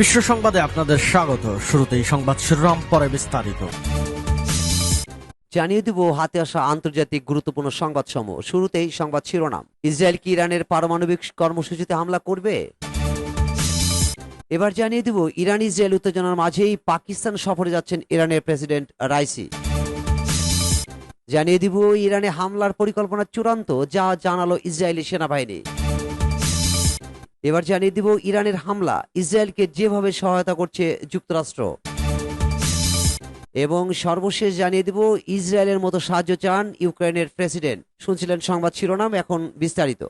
বিশ্ব সংবাদে আপনাদের স্বাগত। শুরুতেই সংবাদ শিরোনাম, পরে বিস্তারিত। জানিয়ে দিব, হাতে আসা আন্তর্জাতিক গুরুত্বপূর্ণ সংবাদ সমূহ শুরুতেই সংবাদ শিরোনাম। ইসরায়েল কি ইরানের পারমাণবিক কর্মসূচিতে হামলা করবে? এবার জানিয়ে দিব, ইরান ইসরায়েল উত্তেজনার মাঝেই পাকিস্তান সফরে যাচ্ছেন ইরানের প্রেসিডেন্ট রাইসি। জানিয়ে দিব, ইরানে হামলার পরিকল্পনা চূড়ান্ত, যা জানালো ইসরায়েলি সেনাবাহিনী। এবার জানিয়ে দিব ইরানের হামলা। ইসরায়েলকে যেভাবে সহায়তা করছে যুক্তরাষ্ট্র। এবং সর্বশেষ জানিয়ে দিব, ইসরায়েলের মতো সাহায্য চান ইউক্রেনের প্রেসিডেন্ট। শুনছিলেন সংবাদ শিরোনাম, এখন বিস্তারিত।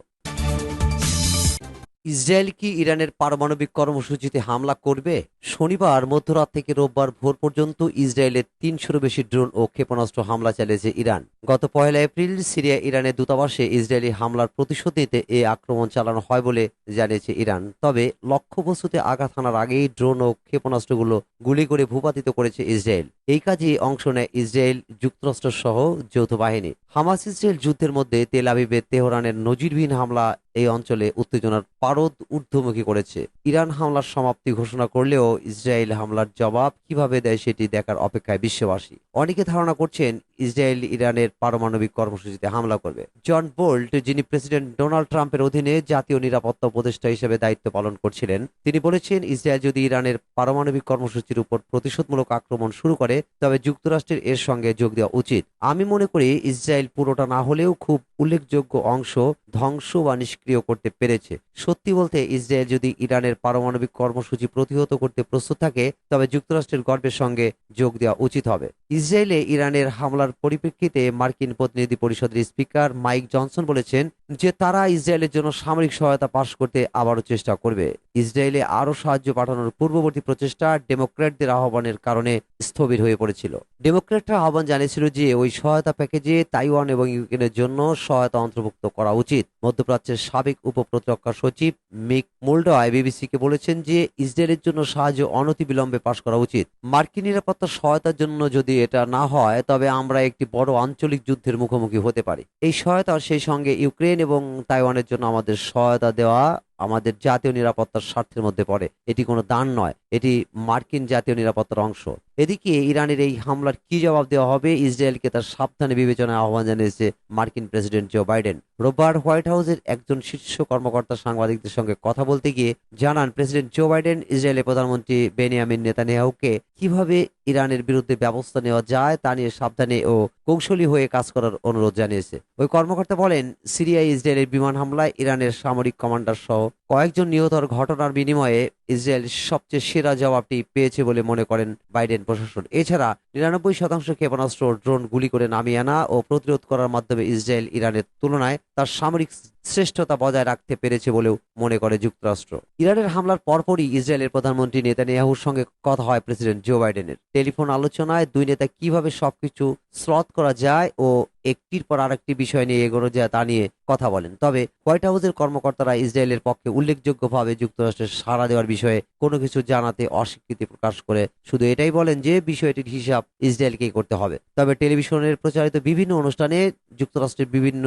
ইসরায়েল কি ইরানের পারমাণবিক কর্মসূচিতে হামলা করবে? শনিবার, মধ্যরাত থেকে রোববার ভোর পর্যন্ত ইসরায়েলের তিনশোরও বেশি ড্রোন ও ক্ষেপণাস্ত্র হামলা চালিয়েছে ইরান। গত পয়লা এপ্রিল সিরিয়া ইরানের দূতাবাসে ইসরায়েলি হামলার প্রতিশোধ নিতে এই আক্রমণ চালানো হয় বলে জানিয়েছে ইরান। তবে লক্ষ্যবস্তুতে আঘাত হানার আগেই ড্রোন ও ক্ষেপণাস্ত্রগুলো গুলি করে ভূপাতিত করেছে ইসরায়েল। এই কাজে অংশ নেয় ইসরায়েল যুক্তরাষ্ট্র সহ যৌথ বাহিনী। হামাস ইসরায়েল যুদ্ধের মধ্যে তেল আবিবে তেহরানের নজিরবিহীন হামলা এই অঞ্চলে উত্তেজনার পারদ ঊর্ধ্বমুখী করেছে। ইরান হামলার সমাপ্তি ঘোষণা করলেও ইসরায়েল হামলার জবাব কীভাবে দেয় সেটি দেখার অপেক্ষায় বিশ্ববাসী। অনেকে ধারণা করছেন ইসরায়েল ইরানের পারমাণবিক কর্মসূচিতে হামলা করবে। জন বোল্ট, যিনি প্রেসিডেন্ট ডোনাল্ড ট্রাম্পের অধীনে জাতীয় নিরাপত্তা উপদেষ্টা হিসেবে দায়িত্ব পালন করছিলেন, তিনি বলেছেন, ইসরায়েল যদি ইরানের পারমাণবিক কর্মসূচির উপর প্রতিশোধমূলক আক্রমণ শুরু করে, তবে যুক্তরাষ্ট্রের এর সঙ্গে যোগ দেওয়া উচিত। আমি মনে করি, ইসরায়েল পুরোটা না হলেও খুব উল্লেখযোগ্য অংশ ধ্বংস বা নিষ্ক্রিয় করতে পেরেছে। সত্যি বলতে, ইসরায়েল যদি ইরানের পারমাণবিক কর্মসূচি প্রতিহত করতে প্রস্তুত থাকে, তবে যুক্তরাষ্ট্রের গর্বের সঙ্গে যোগ দেওয়া উচিত হবে। ইসরায়েলে ইরানের হামলার পরিপ্রেক্ষিতে মার্কিন প্রতিনিধি পরিষদের স্পিকার মাইক জনসন বলেছেন যে তারা ইসরায়েলের জন্য সামরিক সহায়তা পাশ করতে আবারও চেষ্টা করবে। ইসরায়েলে আরও সাহায্য পাঠানোর পূর্ববর্তী প্রচেষ্টা ডেমোক্র্যাটদের আহ্বানের কারণে স্থবির হয়ে পড়েছিল। ডেমোক্র্যাটরা আহ্বান জানিয়েছিল যে ওই সহায়তা প্যাকেজে তাইওয়ান এবং ইউক্রেনের জন্য সহায়তা অন্তর্ভুক্ত করা উচিত। মধ্যপ্রাচ্যের সাবেক উপপ্রতিরক্ষা সচিব মিক মোল্ডয় বিবিসিকে বলেছেন যে ইসরায়েলের জন্য সাহায্য অনতিবিলম্বে পাশ করা উচিত। মার্কিন নিরাপত্তা সহায়তার জন্য যদি এটা না হয়, তবে আমরা একটি বড় আঞ্চলিক যুদ্ধের মুখোমুখি হতে পারি। এই সহায়তা সেই সঙ্গে ইউক্রেন এবং তাইওয়ানের জন্য আমাদের সহায়তা দেওয়া আমাদের জাতীয় নিরাপত্তার স্বার্থের মধ্যে পড়ে। এটি কোনো দান নয়, এটি মার্কিন জাতীয় নিরাপত্তার অংশ। এদিকে ইরানের এই হামলার কি জবাব দেওয়া হবে, ইসরায়েলকে তার সাবধানে বিবেচনায় আহ্বান জানিয়েছে মার্কিন প্রেসিডেন্ট জো বাইডেন। রোববার হোয়াইট হাউসের একজন শীর্ষ কর্মকর্তা সাংবাদিকদের সঙ্গে কথা বলতে গিয়ে জানান, প্রেসিডেন্ট জো বাইডেন ইসরায়েলের প্রধানমন্ত্রী বেনিয়ামিন নেতানিয়াহুকে কীভাবে ইরানের বিরুদ্ধে ব্যবস্থা নেওয়া যায় তা নিয়ে সাবধানে ও কৌশলী হয়ে কাজ করার অনুরোধ জানিয়েছে। ওই কর্মকর্তা বলেন, সিরিয়ায় ইসরায়েলের বিমান হামলায় ইরানের সামরিক কমান্ডার সহ কয়েকজন নিহতর ঘটনার বিনিময়ে ইসরায়েল সবচেয়ে সেরা জবাবটি পেয়েছে বলে মনে করেন বাইডেন প্রশাসন। এছাড়া নিরানব্বই শতাংশ ক্ষেপণাস্ত্র ড্রোন গুলি করে নামিয়ে আনা ও প্রতিরোধ করার মাধ্যমে ইসরায়েল ইরানের তুলনায় তার সামরিক শ্রেষ্ঠতা বজায় রাখতে পেরেছে বলেও মনে করে যুক্তরাষ্ট্র। ইরানের হামলার পরপরই ইসরায়েলের প্রধানমন্ত্রী নেতানিয়াহুর সঙ্গে কথা হয় প্রেসিডেন্ট জো বাইডেনের। টেলিফোন আলোচনায় দুই নেতা কীভাবে সবকিছু স্লথ করা যায় ও একটির পর আরেকটি বিষয় নিয়ে এগোনো যায় তা নিয়ে কথা বলেন। তবে হোয়াইট হাউসের কর্মকর্তারা ইসরায়েলের পক্ষে উল্লেখযোগ্যভাবে যুক্তরাষ্ট্রের সাড়া দেওয়ার বিষয়ে কোনো কিছু জানাতে অস্বীকৃতি প্রকাশ করে শুধু এটাই বলেন যে বিষয়টির হিসাব ইসরায়েলকেই করতে হবে। তবে টেলিভিশনের প্রচারিত বিভিন্ন অনুষ্ঠানে যুক্তরাষ্ট্রের বিভিন্ন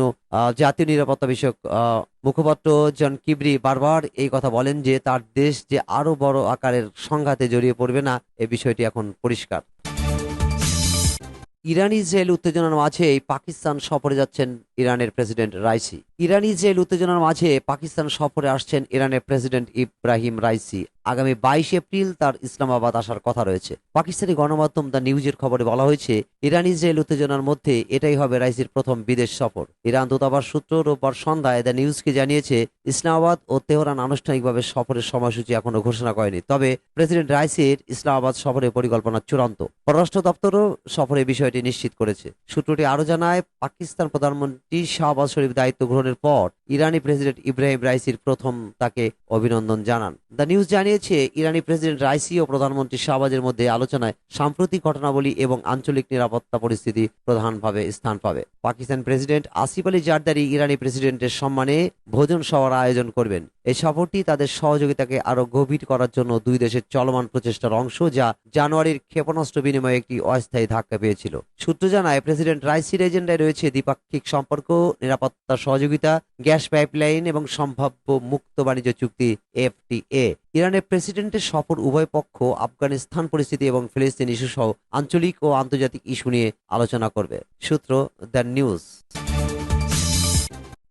জাতীয় নিরাপত্তা বিষয়ক মুখপাত্র জন কিবরি বারবার এই কথা বলেন যে তার দেশ যে আরও বড় আকারের সংঘাতে জড়িয়ে পড়বে না, এ বিষয়টি এখন পরিষ্কার। ইরান ইসরায়েল উত্তেজনার মাঝে পাকিস্তান সফরে যাচ্ছেন ইরানের প্রেসিডেন্ট রাইসি। ইরান ইসরায়েল উত্তেজনার মাঝে পাকিস্তান সফরে আসছেন ইরানের প্রেসিডেন্ট ইব্রাহিম রাইসি। আগামী বাইশ এপ্রিল তার ইসলামাবাদ আসার কথা রয়েছে। পাকিস্তানি গণমাধ্যম দ্য নিউজের খবরে বলা হয়েছে, ইরান ইসরায়েল উত্তেজনার মধ্যে এটাই হবে রাইসির প্রথম বিদেশ সফর। ইরান দূতাবাস সূত্র রোববার সন্ধ্যায় দ্য নিউজকে জানিয়েছে, ইসলামাবাদ ও তেহরান আনুষ্ঠানিকভাবে সফরের সময়সূচি এখনও ঘোষণা করেনি। তবে প্রেসিডেন্ট রাইসির ইসলামাবাদ সফরের পরিকল্পনা চূড়ান্ত। পররাষ্ট্র দপ্তরও সফরে বিষয়টি নিশ্চিত করেছে। সূত্রটি আরও জানায়, পাকিস্তান প্রধানমন্ত্রী শাহবাজ শরীফ দায়িত্ব গ্রহণের পর ইরানি প্রেসিডেন্ট ইব্রাহিম রাইসির প্রথম তাকে অভিনন্দন জানান। দ্য নিউজ জানিয়েছে, ইরানি প্রেসিডেন্ট রাইসি ও প্রধানমন্ত্রী শাহবাজের মধ্যে আলোচনায় সাম্প্রতিক ঘটনাবলী এবং আঞ্চলিক নিরাপত্তা পরিস্থিতি প্রধানভাবে স্থান পাবে। পাকিস্তান প্রেসিডেন্ট আসিফ আলী জারদারি ইরানি প্রেসিডেন্টের সম্মানে ভোজন সভার আয়োজন করবেন। এই সফরটি তাদের সহযোগিতাকে আরও গভীর করার জন্য দুই দেশের চলমান প্রচেষ্টার অংশ, যা জানুয়ারির ক্ষেপণাস্ত্র বিনিময়ে একটি অস্থায়ী ধাক্কা পেয়েছিল। সূত্র জানায় প্রেসিডেন্ট রাইসির এজেন্ডায় রয়েছে দ্বিপাক্ষিক সম্পর্ক, নিরাপত্তা, সহযোগিতা, গ্যাস পাইপলাইন এবং সম্ভাব্য মুক্ত বাণিজ্য চুক্তি, এফটিএ। ইরানের প্রেসিডেন্টের সফর উভয় পক্ষ আফগানিস্তান পরিস্থিতি এবং ফিলিস্তিন ইস্যু সহ আঞ্চলিক ও আন্তর্জাতিক ইস্যু নিয়ে আলোচনা করবে। সূত্র দ্য নিউজ।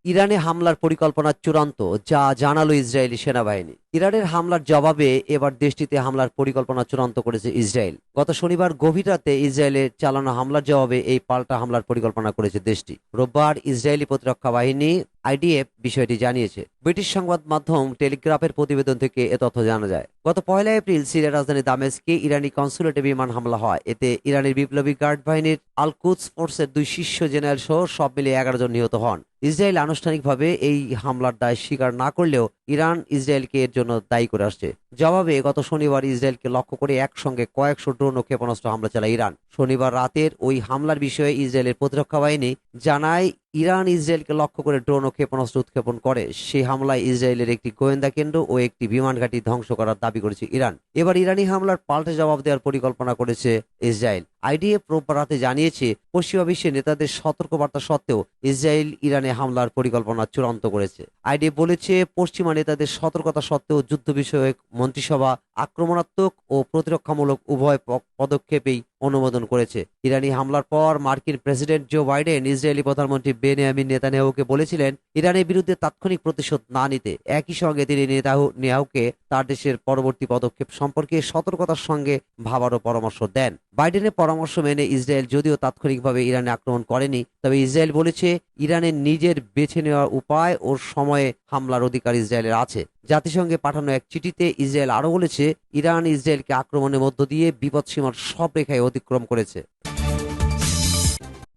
ইরানে হামলার পরিকল্পনা চূড়ান্ত, যা জানালো ইসরায়েলি সেনাবাহিনী। ইরানের হামলার জবাবে এবার দেশটিতে হামলার পরিকল্পনা চূড়ান্ত করেছে ইসরায়েল। গত শনিবার গভীর রাতে ইসরায়েলে চালানো হামলার জবাবে এই পাল্টা হামলার পরিকল্পনা করেছে দেশটি। রোববার ইসরায়েলি প্রতিরক্ষা বাহিনী, আইডিএফ, বিষয়টি জানিয়েছে। ব্রিটিশ সংবাদ মাধ্যম টেলিগ্রাফের প্রতিবেদন থেকে এ তথ্য জানা যায়। গত পয়লা এপ্রিল সিরিয়ার রাজধানী দামেস্কে ইরানি কনসুলেটে বিমান হামলা হয়। এতে ইরানের বিপ্লবী গার্ড বাহিনীর আলকুদস ফোর্সের দুই শীর্ষ জেনারেল সহ সব মিলিয়ে এগারো জন নিহত হন। ইসরায়েল আনুষ্ঠানিকভাবে এই হামলার দায় স্বীকার না করলেও ইরান ইসরায়েলকে এর জন্য দায়ী করে আসছে। জবাবে গত শনিবার ইসরায়েলকে লক্ষ্য করে একসঙ্গে কয়েকশো ড্রোন ও ক্ষেপণাস্ত্র হামলা চালায় ইরান। শনিবার রাতের ওই হামলার বিষয়ে ইসরায়েলের প্রতিরক্ষা বাহিনী জানায় ইরান ইসরায়েলকে লক্ষ্য করে ড্রোন ও ক্ষেপণাস্ত্র উৎক্ষেপণ করে। সেই হামলায় ইসরায়েলের একটি গোয়েন্দা কেন্দ্র ও একটি বিমান ঘাঁটি ধ্বংস করার দাবি করেছে ইরান। এবার ইরানি হামলার পাল্টে জবাব দেওয়ার পরিকল্পনা করেছে ইসরায়েল। আইডিএফ রোববার রাতে জানিয়েছে, পশ্চিমা বিশ্বের নেতাদের সতর্কবার্তা সত্ত্বেও ইসরায়েল ইরানে হামলার পরিকল্পনা চূড়ান্ত করেছে। আইডিএফ বলেছে, পশ্চিমা নেতাদের সতর্কতা সত্ত্বেও যুদ্ধ বিষয়ক মন্ত্রিসভা আক্রমণাত্মক ও প্রতিরক্ষামূলক উভয় পদক্ষেপেই অনুমোদন করেছে। ইরানি হামলার পর মার্কিন প্রেসিডেন্ট জো বাইডেন ইসরায়েলি প্রধানমন্ত্রী বেনিয়ামিন নেতানিয়াহুকে বলেছিলেন, ইরানের বিরুদ্ধে তাৎক্ষণিক প্রতিশোধ না নিতে। একই সঙ্গে তিনি নেতাহু নেহাউকে তার দেশের পরবর্তী পদক্ষেপ সম্পর্কে সতর্কতার সঙ্গে ভাবারও পরামর্শ দেন। বাইডেনের পরামর্শ মেনে ইসরায়েল যদিও তাৎক্ষণিকভাবে ইরানে আক্রমণ করেনি, তবে ইসরায়েল বলেছে, ইরানের নিজের বেছে নেওয়ার উপায় ও সময়ে হামলার অধিকার ইসরায়েলের আছে। জাতিসংঘে পাঠানো এক চিঠিতে ইসরায়েল আরও বলেছে, ইরান ইসরায়েলকে আক্রমণের মধ্য দিয়ে বিপদসীমার সব রেখায় অতিক্রম করেছে।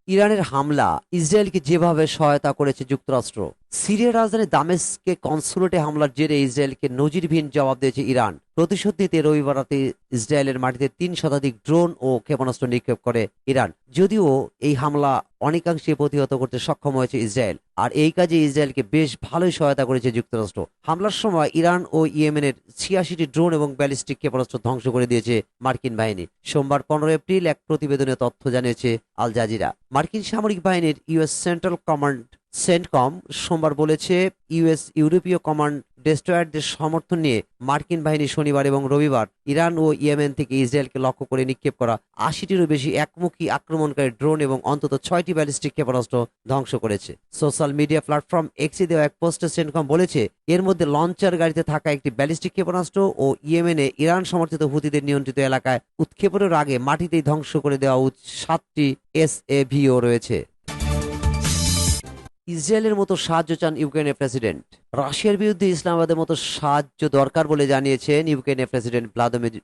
ইরানের হামলা ইসরায়েলকে যেভাবে সহায়তা করেছে যুক্তরাষ্ট্র। সিরিয়ার রাজধানী দামেস্কে কনসুলেটে হামলার জেরে ইসরায়েলকে নজিরবিহীন জবাব দিয়েছে ইরান। প্রতিশোধ নিতে রবিবার রাতে ইসরায়েলের মাটিতে তিন শতাধিক ড্রোন ও ক্ষেপণাস্ত্র নিক্ষেপ করে ইরান। যদিও এই হামলা অনেকাংশে প্রতিহত করতে সক্ষম হয়েছে ইসরায়েল, আর এই কাজে ইসরায়েলকে বেশ ভালোই সহায়তা করেছে যুক্তরাষ্ট্র। হামলার সময় ইরান ও ইয়েমেনের ছিয়াশিটি ড্রোন এবং ব্যালিস্টিক ক্ষেপণাস্ত্র ধ্বংস করে দিয়েছে মার্কিন বাহিনী। সোমবার পনেরো এপ্রিল এক প্রতিবেদনে তথ্য জানিয়েছে আল জাজিরা। মার্কিন সামরিক বাহিনীর ইউএস সেন্ট্রাল কমান্ড সেন্টকম সোমবার বলেছে, ইউএস ইউরোপীয় কমান্ড ডেস্ট্রয়ারদের সমর্থন নিয়ে মার্কিন বাহিনী শনিবার এবং রবিবার ইরান ও ইয়েমেন থেকে ইসরায়েলকে লক্ষ্য করে নিক্ষেপ করা আশিটিরও বেশি একমুখী আক্রমণকারী ড্রোন এবং অন্তত ছয়টি ব্যালিস্টিক ক্ষেপণাস্ত্র ধ্বংস করেছে। সোশ্যাল মিডিয়া প্ল্যাটফর্ম এক্সি দেওয়া এক পোস্টে সেন্টকম বলেছে, এর মধ্যে লঞ্চার গাড়িতে থাকা একটি ব্যালিস্টিক ক্ষেপণাস্ত্র ও ইয়েমেনে ইরান সমর্থিত হুতিদের নিয়ন্ত্রিত এলাকায় উৎক্ষেপণের আগে মাটিতেই ধ্বংস করে দেওয়া সাতটি এস রয়েছে। ইসরায়েলের মতো সাহায্য চান ইউক্রেনের প্রেসিডেন্ট। রাশিয়ার বিরুদ্ধে ইসলামাবাদের মতো সাহায্য দরকার বলে জানিয়েছেন ইউক্রেনের প্রেসিডেন্ট ভ্লাদিমির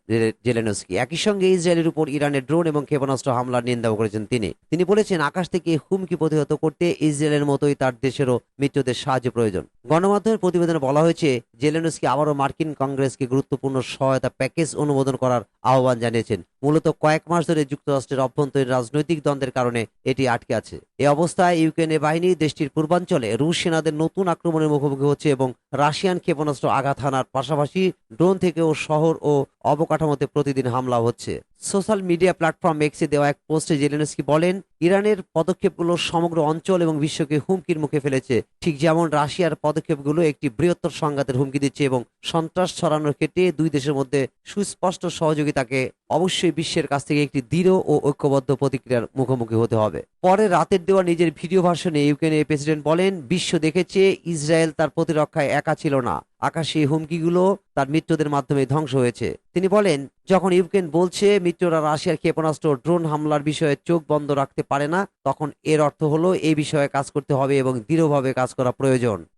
জেলেনস্কি। একই সঙ্গে ইসরায়েলের উপর ইরানের ড্রোন এবং ক্ষেপণাস্ত্র হামলার নিন্দাও করেছেন তিনি। তিনি বলেছেন, আকাশ থেকে হুমকি প্রতিহত করতে ইসরায়েলের মতোই তার দেশেরও মিত্রদের সাহায্য প্রয়োজন। গণমাধ্যমের প্রতিবেদনে বলা হয়েছে, জেলেনস্কি আবারও মার্কিন কংগ্রেসকে গুরুত্বপূর্ণ সহায়তা প্যাকেজ অনুমোদন করার আহ্বান জানিয়েছেন। মূলত কয়েক মাস ধরে যুক্তরাষ্ট্রের অভ্যন্তরীণ রাজনৈতিক দ্বন্দ্বের কারণে এটি আটকে আছে। এ অবস্থায় ইউক্রেনের বাহিনী দেশটির পূর্বাঞ্চলে রুশ সেনাদের নতুন আক্রমণের মুখোমুখি হচ্ছে এবং রাশিয়ান ক্ষেপণাস্ত্র আঘাত হানার পাশাপাশি ড্রোন থেকেও শহর ও অবকাঠামোতে প্রতিদিন হামলা হচ্ছে। সোশ্যাল মিডিয়া প্ল্যাটফর্ম এক্সে দেওয়া এক পোস্টে জেলেনস্কি বলেন, ইরানের পদক্ষেপগুলো সমগ্র অঞ্চল এবং বিশ্বকে হুমকির মুখে ফেলেছে। ঠিক যেমন রাশিয়ার পদক্ষেপগুলো একটি বৃহত্তর সংঘাতের হুমকি দিচ্ছে এবং সন্ত্রাস ছড়ানোর ক্ষেত্রে দুই দেশের মধ্যে সুস্পষ্ট সহযোগিতাকে অবশ্যই বিশ্বের কাছ থেকে একটি দৃঢ় ও ঐক্যবদ্ধ প্রতিক্রিয়ার মুখোমুখি হতে হবে। পরে রাতের দেওয়া নিজের ভিডিও ভার্সনে ইউক্রেনের প্রেসিডেন্ট বলেন, বিশ্ব দেখেছে, ইসরায়েল তার প্রতিরক্ষায় একা ছিল না। আকাশে হুমকিগুলো তার মিত্রদের মাধ্যমে ধ্বংস হয়েছে। তিনি বলেন, যখন ইউক্রেন বলছে, মিত্ররা রাশিয়ার ক্ষেপণাস্ত্র ড্রোন হামলার বিষয়ে চোখ বন্ধ রাখতে পারে না, তখন এর অর্থ হলো, এই বিষয়ে কাজ করতে হবে এবং দৃঢ়ভাবে কাজ করা প্রয়োজন।